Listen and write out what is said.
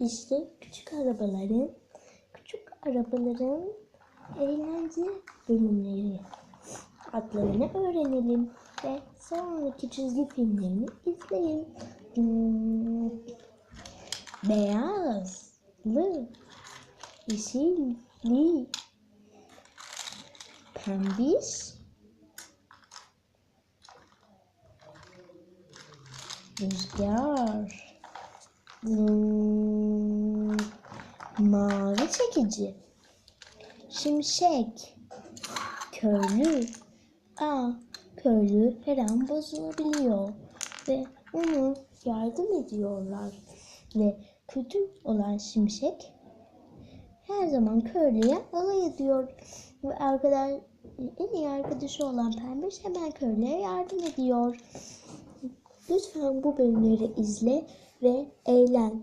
İşte küçük arabaların, küçük arabaların eğlence bölümleri. Adlarını öğrenelim ve sonraki çizgi filmlerini izleyin. Hmm, beyazlı, yeşilli, pembiş, rüzgar, hmm, mavi çekici, şimşek, köylü. Aa, köylü her an bozulabiliyor ve onu yardım ediyorlar. Ve kötü olan şimşek her zaman köylüye alay ediyor. Ve arkadaş, en iyi arkadaşı olan pembiş hemen köylüye yardım ediyor. Lütfen bu bölümleri izle ve eğlen.